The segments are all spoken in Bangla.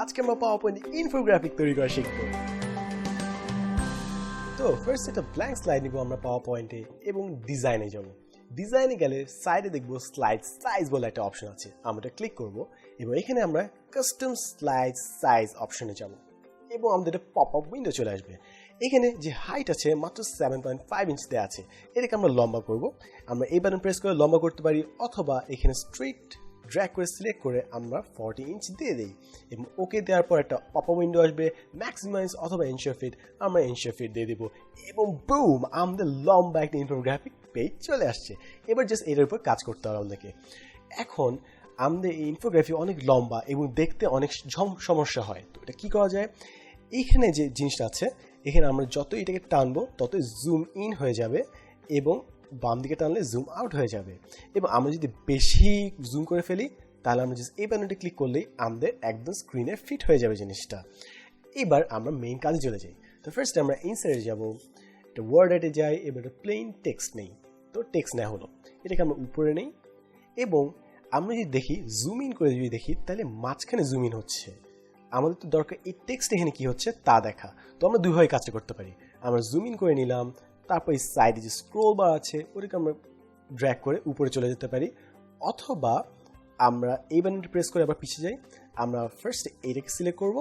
আজকে আমরা পাওয়ার পয়েন্ট ইনফোগ্রাফিক তৈরি করা শিখব। তো ফার্স্ট একটা ব্ল্যাঙ্ক স্লাইড নিব আমরা পাওয়ার পয়েন্টে এবং ডিজাইনে যাব। ডিজাইনে গেলে সাইডে দেখব স্লাইড সাইজ বলে একটা অপশন আছে। আমরা ক্লিক করব এবং এখানে আমরা কাস্টম স্লাইড সাইজ অপশনে যাব এবং আমাদের একটা পপ আপ উইন্ডো চলে আসবে। এখানে যে হাইট আছে মাত্র সেভেন পয়েন্ট ফাইভ ইঞ্চ দেওয়া আছে। এটাকে আমরা লম্বা করব। আমরা এই বাটন প্রেস করে লম্বা করতে পারি অথবা এখানে স্ট্রেট ড্র্যাগ করে সিলেক্ট করে আমরা ফর্টি ইঞ্চ দিয়ে দিই এবং ওকে দেওয়ার পর একটা পপ উইন্ডো আসবে ম্যাক্সিমাইজ অথবা এনশিওর ফিট আমরা এনশিওর ফিট দিয়ে দিব এবং বুম আমাদের লম্বা একটা ইনফোগ্রাফিক পেজ চলে আসছে। এবার জাস্ট এটার উপর কাজ করতে হবে আমাদেরকে। এখন আমাদের এই ইনফোগ্রাফি অনেক লম্বা এবং দেখতে অনেক ঝম- সমস্যা হয়। তো এটা কি করা যায়? এইখানে যে জিনিসটা আছে, এখানে আমরা যত এটাকে টানবো, ততই জুম ইন হয়ে যাবে এবং বাম দিকে টানলে জুম আউট হয়ে যাবে। এবং আমরা যদি বেশি জুম করে ফেলি, তাহলে আমরা জাস্ট এই প্যানেলটি ক্লিক করলেই আমাদের একদম স্ক্রিনে ফিট হয়ে যাবে জিনিসটা। এবার আমরা মেইন কাজে চলে যাই। তো ফার্স্ট আমরা ইনসাইডে যাব, একটা ওয়ার্ড এটে যাই, এবার প্লেন টেক্সট নেই। তো টেক্সট নেওয়া হলো। এটাকে আমরা উপরে নেই। এবং আমরা যদি দেখি জুম ইন করে যদি দেখি, তাহলে মাঝখানে জুম ইন হচ্ছে। আমাদের তো দরকার এই টেক্সট এখানে কি হচ্ছে, তা দেখা। তো আমরা দুইভাবে কাজটা করতে পারি। আমরা জুম ইন করে নিলাম তারপর সাইডে যে স্ক্রোল বার আছে, ওটাকে আমরা ড্র্যাক করে উপরে চলে যেতে পারি। অথবা আমরা এই বাটনটি প্রেস করে আবার পিছিয়ে যাই। আমরা ফার্স্ট এইটাকে সিলেক্ট করব,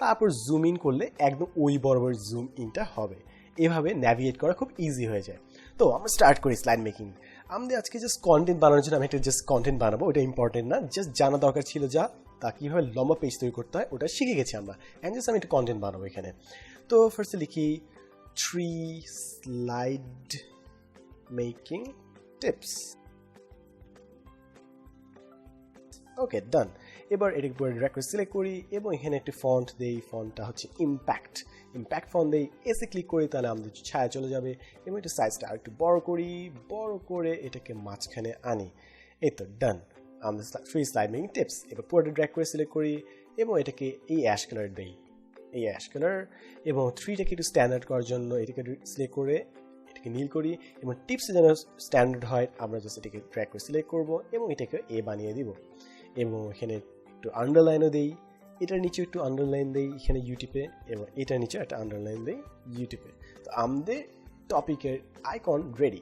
তারপর জুম ইন করলে একদম ওই বরাবর জুম ইনটা হবে। এভাবে ন্যাভিগেট করা খুব ইজি হয়ে যায়। তো আমরা স্টার্ট করি স্লাইড মেকিং আমাদের আজকে জাস্ট কন্টেন্ট বানানোর জন্য আমি একটা জাস্ট কন্টেন্ট বানাবো, ওটা ইম্পর্টেন্ট না। জাস্ট জানা দরকার ছিল যা, তা কীভাবে লম্বা পেজ তৈরি করতে হয়, ওটা শিখে গেছি আমরা। অ্যান্ড জাস্ট আমি একটা কন্টেন্ট বানাবো এখানে। তো ফার্স্টে লিখি three slide making tips okay done এবার এটাকে পুরো ড্র্যাগ সিলেক্ট করি এবং এখানে একটি ফন্ট দেই ফন্টটা হচ্ছে ইম্প্যাক্ট ইম্প্যাক্ট ফন্ট দেই এসে ক্লিক করি তাহলে আমাদের ছায়া চলে যাবে এবং এটা সাইজটা আরেকটু বড় করি, বড় করে এটাকে মাঝখানে আনি। এই তো ডান আমাদের থ্রি স্লাইড টিপস এবার পুরোটা ড্র্যাগ করে সিলেক্ট করি এবং এটাকে এই অ্যাশ কালার দেই। এই অ্যাশ কালার এবং থ্রিটাকে একটু স্ট্যান্ডার্ড করার জন্য এটাকে সিলেক্ট করে এটাকে নীল করি এবং টিপসে যেন স্ট্যান্ডার্ড হয়, আমরা জাস্ট এটাকে ট্র্যাক করে সিলেক্ট করব এবং এটাকে এ বানিয়ে দিব। এবং এখানে একটু আন্ডারলাইনও দিই, এটার নিচে একটু আন্ডারলাইন দেই এখানে ইউটিউবে এবং এটার নিচে একটা আন্ডারলাইন দেই ইউটিউবে তো আমাদের টপিকের আইকন রেডি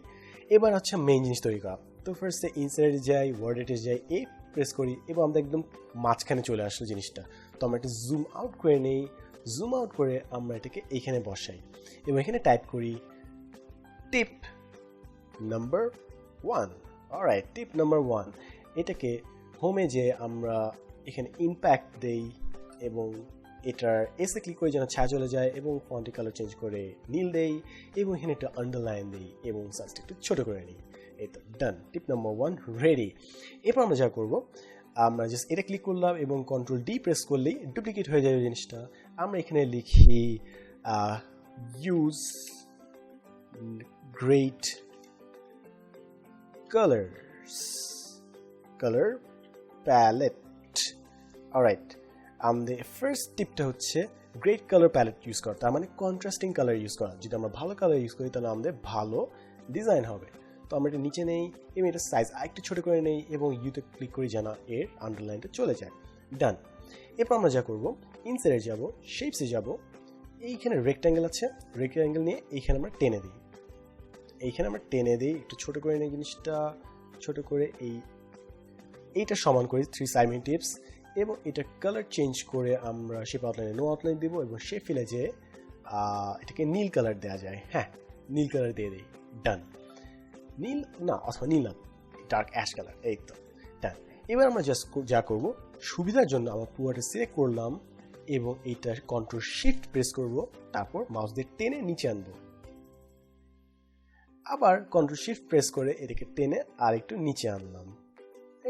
এবার হচ্ছে মেইন জিনিস তৈরি করা। তো ফার্স্টে ইনসাইডে যাই ওয়ার্ডেটে যাই এ প্রেস করি এবং আমরা একদম মাঝখানে চলে আসলো জিনিসটা। তো আমরা একটু জুম আউট করে নেই। জুম আউট করে আমরা এটাকে এইখানে বসাই। এবং এখানে টাইপ করি tip number one alright tip number one এটাকে হোমে যে আমরা এখানে ইম্প্যাক্ট দেই এবং এটার এসে ক্লিক করে যেন ছায়া চলে যায় এবং ফন্টি কালার চেঞ্জ করে নীল দেই এবং এখানে একটা আন্ডারলাইন দিই এবং সাইজটা একটু ছোট করে নিই। এই তো done tip number one ready এরপর আমরা যা করব, আমরা জাস্ট এটা ক্লিক করলাম এবং কন্ট্রোল ডি প্রেস করলেই ডুপ্লিকেট হয়ে যাবে জিনিসটা। আমরা এখানে লিখি use great colours colour palette alright আমাদের ফার্স্ট টিপটা হচ্ছে গ্রেট কালার প্যালেট ইউজ করা। তার মানে কন্ট্রাস্টিং কালার ইউজ করা। যদি আমরা ভালো কালার ইউজ করি, তাহলে আমাদের ভালো ডিজাইন হবে। তো আমরা এটা নিচে নেই, এবং এটা সাইজ আরেকটু ছোটো করে নেই, এবং ইউতে ক্লিক করি যেন এর আন্ডারলাইনটা চলে যায়। ডান এরপর আমরা যা করব ইনসাইডে যাব শেপসে যাব, এইখানে রেক্ট্যাঙ্গেল আছে রেক্ট্যাঙ্গেল নিয়ে এইখানে আমরা টেনে দিই। এইখানে আমরা টেনে দিই, একটু ছোট করে নিই জিনিসটা, ছোট করে এই, এইটা সমান করি থ্রি সাইমিং টিপস এবং এটা কালার চেঞ্জ করে আমরা শেপ আউটলাইনে নো আউটলাইন দিব এবং শেপ ফিলে যে এটাকে নীল কালার দেওয়া যায়। হ্যাঁ নীল কালার দিয়ে দিই। ডান নীল, না, অথবা নীল না ডার্ক অ্যাশ কালার এই তো। ডান এবার আমরা জাস্ট যা করব, সুবিধার জন্য আমরা পুয়াটা সিলেক্ট করলাম। এবং এইটা কন্ট্রোল শিফট প্রেস করব, তারপর মাউস দিয়ে টেনে নিচে আনব। আবার কন্ট্রোল শিফট প্রেস করে এটাকে টেনে আর একটু নিচে আনলাম।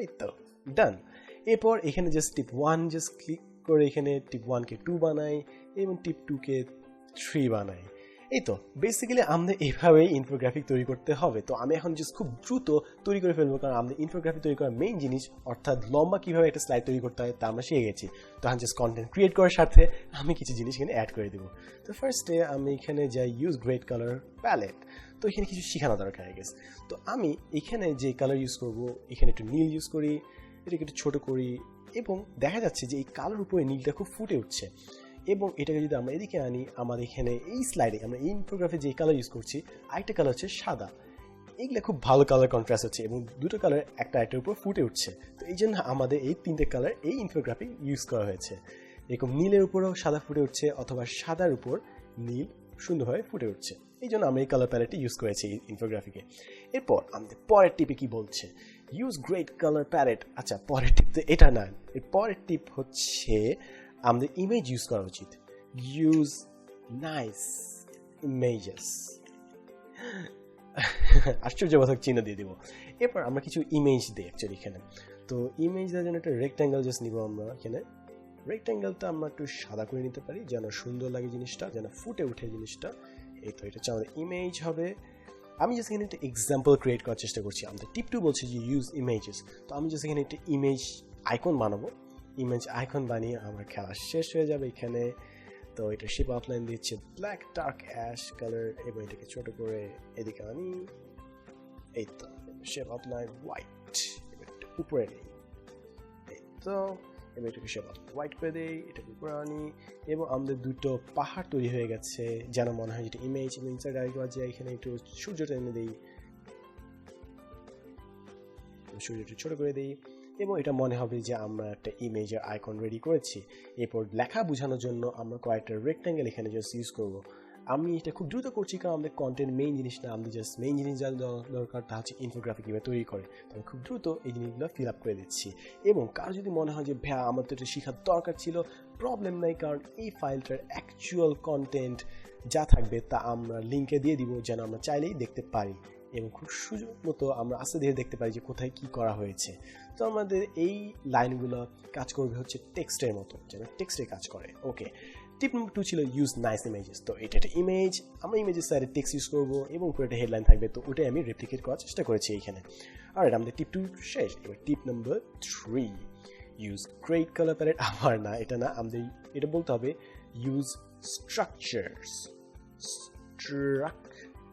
এই তো ডান এরপর এখানে just tip one just click করে এখানে টিপ ওয়ানকে টু বানাই, এবং টিপ টুকে থ্রি বানাই। এই তো বেসিক্যালি আমাদের এভাবেই ইনফোগ্রাফিক তৈরি করতে হবে। তো আমি এখন জাস্ট খুব দ্রুত তৈরি করে ফেলব, কারণ আমাদের ইনফোগ্রাফিক তৈরি করার মেইন জিনিস, অর্থাৎ লম্বা কীভাবে একটা স্লাইড তৈরি করতে হয় তা আমরা শিখে গেছি। তো এখন জাস্ট কন্টেন্ট ক্রিয়েট করার সাথে আমি কিছু জিনিস এখানে অ্যাড করে দেবো। তো ফার্স্টে আমি এখানে যাই ইউজ গ্রেট কালার প্যালেট তো এখানে কিছু শেখানো দরকার হয়ে গেছে তো আমি এখানে যে কালার ইউজ করব, এখানে একটু নীল ইউজ করি, এটাকে একটু ছোটো করি, এবং দেখা যাচ্ছে যে এই কালোর উপরে নীলটা খুব ফুটে উঠছে। এবং এটাকে যদি আমরা এদিকে আনি আমাদের এখানে এই স্লাইডে আমরা এই ইনফোগ্রাফি যে কালার ইউজ করছি, আরেকটা কালার হচ্ছে সাদা। এগুলো খুব ভালো কালার কন্ট্রাস্ট হচ্ছে এবং দুটো কালার একটা একটার উপর ফুটে উঠছে। তো এই জন্য আমাদের এই তিনটে কালার এই ইনফোগ্রাফি ইউজ করা হয়েছে। এরকম নীলের উপরেও সাদা ফুটে উঠছে অথবা সাদার উপর নীল সুন্দরভাবে ফুটে উঠছে। এই জন্য আমরা এই কালার প্যালেটটি ইউজ করেছি ইনফোগ্রাফিকে এরপর আমাদের পরের টিপে কি বলছে? ইউজ গ্রেট কালার প্যালেট আচ্ছা পরের টিপ তো এটা না। এর পরের টিপ হচ্ছে আমাদের ইমেজ ইউজ করা উচিত ইউজ নাইস ইমেজেস আশ্চর্য আশ্চর্যবোধক চিহ্ন দিয়ে দিব। এরপর আমরা কিছু ইমেজ দিই অ্যাকচুয়ালি এখানে। তো ইমেজ দেওয়ার জন্য একটা রেক্ট্যাঙ্গেল জাস্ট নিব আমরা এখানে। রেক্ট্যাঙ্গেলটা আমরা একটু সাদা করে নিতে পারি, যেন সুন্দর লাগে জিনিসটা, যেন ফুটে উঠে জিনিসটা। এই তো, এটা হচ্ছে আমাদের ইমেজ হবে। আমি জাস্ট এখানে একটা এক্সাম্পল ক্রিয়েট করার চেষ্টা করছি। আমাদের টিপ টু বলছি যে ইউজ ইমেজেস তো আমি জাস্ট এখানে একটা ইমেজ আইকন বানাবো। ইমেজ আইকন বানিয়ে আমার খেলা শেষ হয়ে যাবে এখানে। তো এটা শেপ আউটলাইন দিচ্ছে ব্ল্যাক ডার্ক অ্যাশ কালার এবং এটাকে ছোট করে এদিকে আনি। এই তো শেপ আউটলাইন হোয়াইট উপরে নেই। এই তো, এবার এটাকে আউটলাইন হোয়াইট করে দেই, এটাকে উপরে আনি এবং আমাদের দুটো পাহাড় তৈরি হয়ে গেছে। যেন মনে হয় যেটা ইমেজ ইমেজটা ডাইরেক্ট বাজে এখানে একটু সূর্যটা এনে দিই। সূর্যটা ছোট করে দিই। এবং এটা মনে হবে যে আমরা একটা ইমেজের আইকন রেডি করেছি। এরপর লেখা বোঝানোর জন্য আমরা কয়েকটা রেক্ট্যাঙ্গেল এখানে জাস্ট ইউজ করব। আমি এটা খুব দ্রুত করছি কারণ আমাদের কন্টেন্ট মেইন জিনিস না, আমাদের জাস্ট মেইন জিনিস যা দরকার তা হচ্ছে ইনফোগ্রাফি কীভাবে তৈরি করে। তো আমি খুব দ্রুত এই জিনিসগুলো ফিল আপ করে দিচ্ছি। এবং কারও যদি মনে হয় যে ভ্যা আমার তো এটা শেখার দরকার ছিল প্রবলেম নাই। কারণ এই ফাইলটার অ্যাকচুয়াল কন্টেন্ট যা থাকবে তা আমরা লিঙ্কে দিয়ে দিব, যেন আমরা চাইলেই দেখতে পারি। এবং খুব সুযোগ মতো আমরা আস্তে ধীরে দেখতে পাই যে কোথায় কি করা হয়েছে। তো আমাদের এই লাইনগুলো কাজ করবে হচ্ছে টেক্সটের মতো, যেন টেক্সটে কাজ করে। ওকে টিপ নম্বর টু ছিল ইউজ নাইস ইমেজেস তো এটা একটা ইমেজ আমরা ইমেজের সাইডে টেক্সট ইউজ করব এবং উপরে একটা হেডলাইন থাকবে। তো ওটাই আমি রেপ্লিকেট করার চেষ্টা করেছি এইখানে। আর আমাদের টিপ টু শেষ। এবার tip number three use great colour palette আমার না, এটা না, আমাদের, এটা বলতে হবে use structures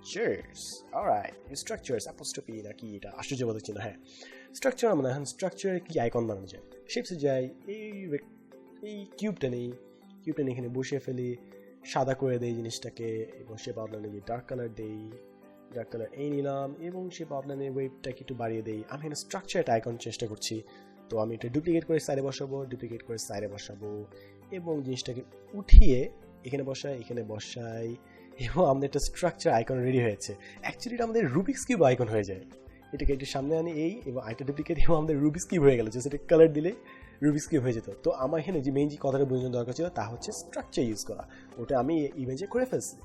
structures alright structures apostrophe নাকি এটা আশ্চর্যবোধক চিহ্ন হ্যাঁ স্ট্রাকচার আমরা এখন স্ট্রাকচারে কি আইকন বানানো যায় শেপসে যাই এই এই কিউবটা নেই কিউবটা নিয়ে এখানে বসিয়ে ফেলি সাদা করে দেই জিনিসটাকে এবং শেপ আউটলাইনে যে ডার্ক কালার দেই ডার্ক কালার এই নিলাম এবং শেপ আউটলাইনে ওয়েবটাকে একটু বাড়িয়ে দেই আমি এখানে স্ট্রাকচার একটা আইকন চেষ্টা করছি তো আমি এটা ডুপ্লিকেট করে সাইডে বসাবো ডুপ্লিকেট করে সাইডে বসাবো এবং জিনিসটাকে উঠিয়ে এখানে বসাই এখানে বসাই এবং আমাদের একটা স্ট্রাকচার আইকন রেডি হয়েছে। অ্যাকচুয়ালি এটা আমাদের রুবিক্স কিউব আইকন হয়ে যায়। এটাকে একটু সামনে আনি, এই এবং আইটা ডুপ্লিকেট এবং আমাদের রুবিক্স কিউব হয়ে গেল। যে সেটা কালার দিলে রুবিক্স কিউব হয়ে যেত। তো আমার এখানে যে মেইন যে কথাটা বোঝানোর দরকার ছিল, তা হচ্ছে স্ট্রাকচার ইউজ করা। ওটা আমি ইমেজে করে ফেলছি।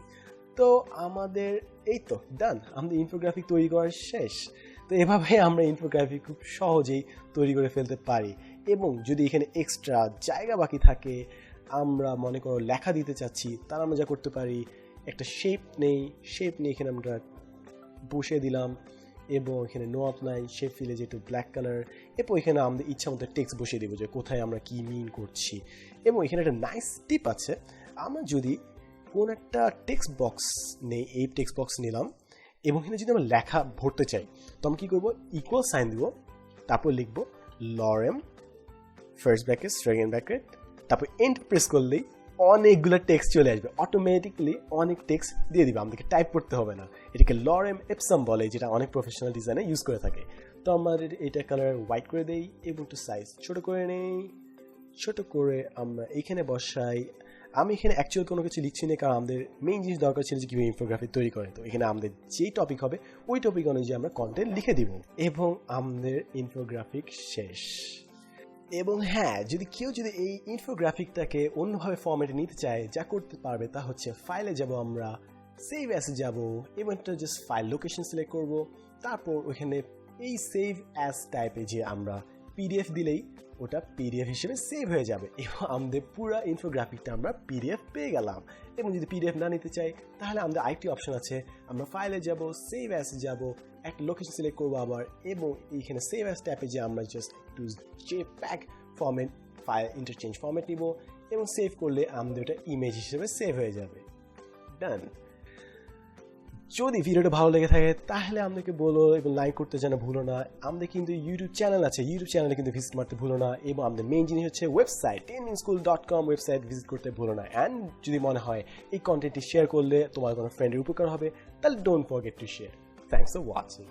তো আমাদের, এই তো ডান আমাদের ইনফোগ্রাফিক তৈরি করা শেষ। তো এভাবে আমরা ইনফোগ্রাফি খুব সহজেই তৈরি করে ফেলতে পারি। এবং যদি এখানে এক্সট্রা জায়গা বাকি থাকে, আমরা মনে করো লেখা দিতে চাচ্ছি তার আমরা যা করতে পারি একটা শেপ নেই শেপ নিয়ে এখানে আমরা বসে দিলাম, এবং এখানে নো লাইন শেপ ফিলে যেহেতু ব্ল্যাক কালার এরপর এখানে আমাদের ইচ্ছা মতো টেক্সট বসিয়ে দেবো যে কোথায় আমরা কি মিন করছি। এবং এখানে একটা নাইস টিপ আছে, আমরা যদি কোন একটা টেক্সট বক্স নেই, এই টেক্সট বক্স নিলাম, এবং এখানে যদি আমরা লেখা ভরতে চাই, তো আমি কী করব? ইকুয়াল সাইন দিব, তারপর লিখব lorem first bracket second bracket তারপর এন্ড প্রেস করলেই অনেকগুলো টেক্সট চলে আসবে। অটোমেটিকলি অনেক টেক্সট দিয়ে দিবে। আমাদেরকে টাইপ করতে হবে না। এটাকে লরেম এপসাম বলে, যেটা অনেক প্রফেশনাল ডিজাইনে ইউজ করে থাকে। তো আমাদের এটা কালার হোয়াইট করে দেই এবং একটু সাইজ ছোট করে নেই। ছোট করে আমরা এখানে বসাই। আমি এখানে অ্যাকচুয়াল কোনো কিছু লিখছি না, কারণ আমাদের মেইন জিনিস দরকার ছিল যে কীভাবে ইনফোগ্রাফি তৈরি করে। তো এখানে আমাদের যেই টপিক হবে, ওই টপিক অনুযায়ী আমরা কন্টেন্ট লিখে দিব। এবং আমাদের ইনফোগ্রাফিক শেষ। এবং হ্যাঁ যদি কেউ যদি এই ইনফোগ্রাফিকটাকে অন্যভাবে ফর্মেটে নিতে চায়, যা করতে পারবে তা হচ্ছে ফাইলে যাব আমরা সেভ অ্যাসে যাব, এবং একটা জাস্ট ফাইল লোকেশন সিলেক্ট করব। তারপর ওইখানে এই সেভ অ্যাস টাইপে যে আমরা পিডিএফ দিলেই ওটা পিডিএফ হিসেবে সেভ হয়ে যাবে। এবং আমাদের পুরো ইনফোগ্রাফিকটা আমরা পিডিএফ পেয়ে গেলাম। এবং যদি পিডিএফ না নিতে চাই, তাহলে আমাদের আরেকটি অপশন আছে। আমরা ফাইলে যাব সেভ অ্যাসে যাব একটা লোকেশন সিলেক্ট করব আবার, এবং এইখানে সেভ অ্যাস ট্যাপে যে আমরা জাস্ট একটু যে pack format file interchange format নিব, এবং সেভ করলে আমাদের ওটা ইমেজ হিসেবে সেভ হয়ে যাবে। ডান যদি ভিডিওটা ভালো লেগে থাকে, তাহলে আমাদেরকে বলো এবং লাইক করতে যেন ভুলো না। আমাদের কিন্তু ইউটিউব চ্যানেল আছে। ইউটিউব চ্যানেলে কিন্তু ভিজিট মারতে ভুলো না এবং আমাদের মেইন জিনিস হচ্ছে website ten school dot com website visit করতে ভুলো না। অ্যান্ড যদি মনে হয় এই কন্টেন্টটি শেয়ার করলে তোমার কোনো ফ্রেন্ডের উপকার হবে, তাহলে don't forget to share thanks for watching